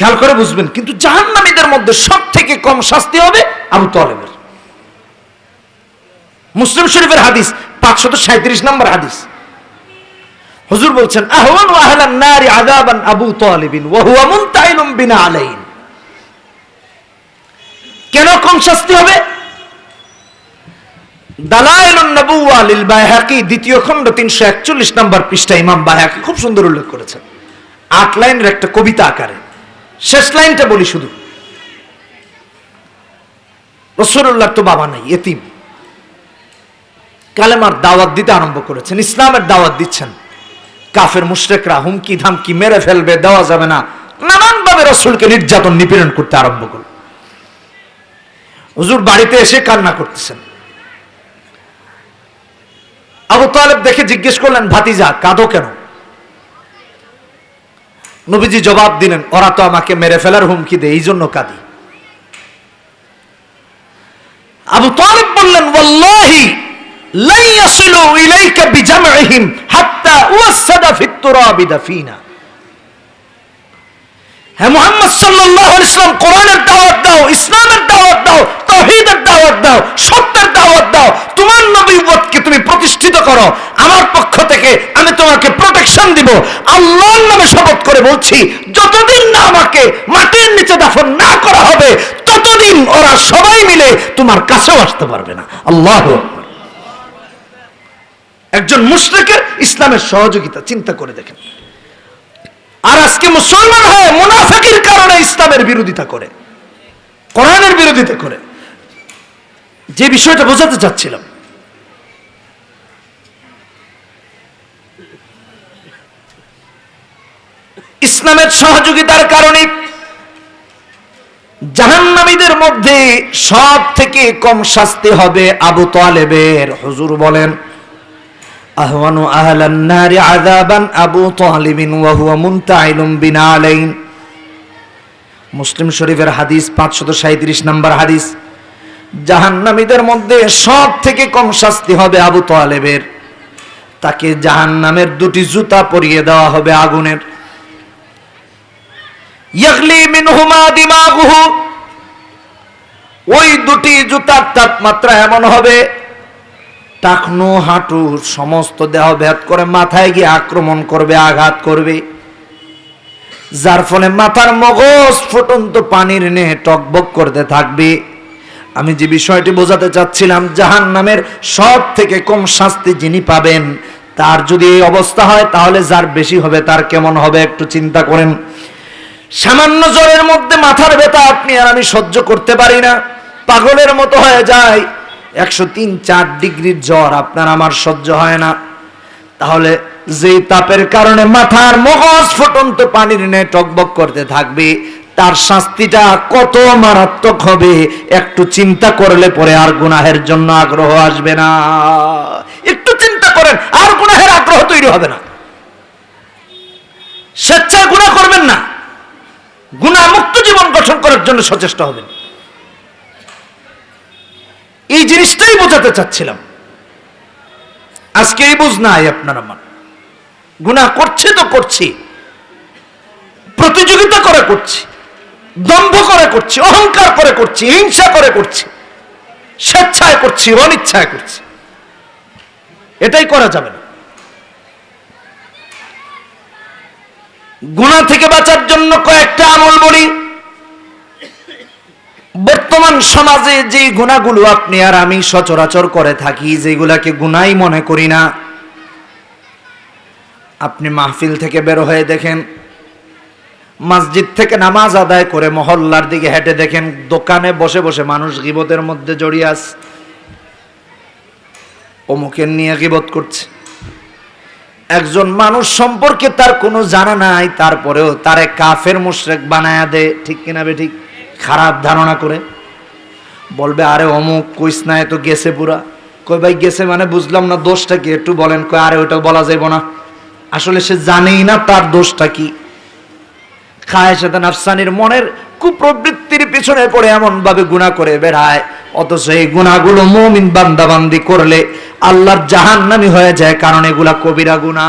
খেয়াল করে বুঝবেন, কিন্তু জাহান্নামীদের মধ্যে সব থেকে কম শাস্তি হবে আবু তলেবের। মুসলিম শরীফের হাদিস, পাঁচশত সাঁত্রিশ নম্বর হাদিস। হুজুর বলছেন আহওয়ান নারি আবু তালিবিন বিনা আলাইন। কেন কম শাস্তি হবে? দালাইলুন নবুওয়া লিল বাইহাকি দ্বিতীয় খণ্ড 341 নম্বর পৃষ্ঠা ইমাম বাইহাকি খুব সুন্দর উল্লেখ করেছেন। আট লাইনের একটা কবিতা আকারে। শেষ লাইনটা বলি শুধু। রসুল্লাহ তো বাবা নাই, এতিম। কালেমার দাওয়াত দিতে আরম্ভ করেছেন, ইসলামের দাওয়াত দিচ্ছেন। কাফের মুশরেকরা হুমকি ধামকি মেরে ফেলবে, দেওয়া যাবে না। নানানভাবে রসুলকে নির্যাতন নিপীড়ন করতে আরম্ভ করল। হুজুর বাড়িতে এসে কান্না করতেছেন। আবু তালেব দেখে জিজ্ঞেস করলেন, ভাতিজা, কাঁদো কেন? নবীজি জবাব দিলেন, ওরা তো আমাকে মেরে ফেলার হুমকি দেয়, এই জন্য কাঁদি। আবু তালেব বললেন, ওয়াল্লাহি লাই ইয়াসিলু ইলাইকা বিজামইহিম হাত্তা উয়াসসাদা ফিত তুরাবি দাফিনা। হ্যাঁ মুহাম্মদ সাল্লাল্লাহু আলাইহি সাল্লাম, কোরআনের দাওয়াত দাও, ইসলামের দাওয়াত দাও, তাওহীদের দাওয়াত দাও, সত্যের দাওয়াত দাও তোমার নবীবতকে তুমি প্রতিষ্ঠিত করো। আমার পক্ষ থেকে আমি তোমাকে প্রোটেকশন দিব। আল্লাহর নামে শপথ করে বলছি, যতদিন না আমাকে মাটির নিচে দাফন না করা হবে, ততদিন ওরা সবাই মিলে তোমার কাছেও আসতে পারবে না। আল্লাহ একজন মুশরিকের ইসলামের সহযোগিতা, চিন্তা করে দেখেন। আর আজকে মুসলমান হয়ে মুনাফিকের কারণে ইসলামের বিরোধিতা করে, কোরআনের বিরোধিতা করে। যে বিষয়টা বোঝাতে চাচ্ছিলাম ইসলামের সহযোগিতার কারণে জাহান্নামীদের মধ্যে সব থেকে কম শাস্তি হবে আবু তালেবের। হুজুর বলেন, আহওয়ানু আহলান নারি আযাবান আবু তালিবিন ওয়া হুয়া মুনতাইলুম বিনা আলাইন মুসলিম শরীফের হাদিস 537 নম্বর হাদিস, জাহান্নামীদের মধ্যে সব থেকে কম শাস্তি হবে আবু তালেবের। তাকে জাহান্নামের দুটি জুতা পরিয়ে দেওয়া হবে আগুনের। ইয়াগলি মিনহুমা দিমাগুহু। ওই দুটি জুতার তাপমাত্রা এমন হবে, টাকনো হাঁটু সমস্ত দেহ ভেদ করে মাথায় গিয়ে আক্রমণ করবে, আঘাত করবে। যার ফলে মাথার মগজ ফুটন্ত পানির নে টকবক করতে থাকবে। আমি যে বিষয়টি বোঝাতে চাচ্ছিলাম জাহান নামের সব থেকে কম শাস্তি যিনি পাবেন, তার যদি এই অবস্থা হয়, তাহলে যার বেশি হবে, তার কেমন হবে একটু চিন্তা করেন। সামান্য জ্বরের মধ্যে মাথার ব্যথা আপনি আর আমি সহ্য করতে পারি না। পাগলের মতো হয়ে যায় একশো তিন চার ডিগ্রির জ্বর আপনার আমার সহ্য হয় না। তাহলে যেই তাপের কারণে মাথার মগজ ফুটন্ত পানির নে টকবক করতে থাকবে, তার শাস্তিটা কত মারাত্মক হবে, একটু চিন্তা করলে পরে আর গুনাহের জন্য আগ্রহ আসবে না। একটু চিন্তা করেন, আর গুনাহের আগ্রহ তৈরি হবে না স্বেচ্ছায় গুণা করবেন না গুণা মুক্ত জীবন গঠন করার জন্য সচেষ্ট হবেন। এই জিনিসটাই বোঝাতে চাচ্ছিলাম। আজকে এই বুঝ নাই আপনার আমার। গুণা করছে তো করছি। প্রতিযোগিতা করে করছি। দম্ভ করে করছি, অহংকার করে করছি, হিংসা করে করছি, স্বেচ্ছায় করছি, অনিচ্ছায় করছি। এটাই করা যাবে না। গুণা থেকে বাঁচার জন্য কয়েকটা আমল বলি। বর্তমান সমাজে যে গুণাগুলো আপনি আর আমি সচরাচর করে থাকি, যেগুলাকে গুনাই মনে করি না। আপনি মাহফিল থেকে বের হয়ে দেখেন, মসজিদ থেকে নামাজ আদায় করে মহল্লার দিকে হেঁটে দেখেন, দোকানে বসে বসে মানুষ গিবতের মধ্যে জড়িয়ে আস, অমুকের নিয়ে গিবত করছে। একজন মানুষ সম্পর্কে তার কোনো জানা নাই, তারপরেও তারে কাফের মুশরেক বানায়া দে, ঠিক কিনা বে ঠিক? খারাপ ধারণা করে। বলবে, আরে অমুক, কইস না এত গেছে পুরা। কই, ভাই, গেছে মানে বুঝলাম না দোষটা কি? একটু বলেন, কই, আরে ওটা বলা যাইব না। আসলে সে জানেই না তার দোষটা কি। খায় সাথে নাফসানির মনের কুপ্রবৃত্তির পিছনে পড়ে এমন ভাবে গুণা করে বেড়ায়। অথচ এই গুণাগুলো মমিন বান্দাবান্দি করলে আল্লাহর জাহান্নামি হয়ে যায়, কারণ এগুলা কবিরা গুণা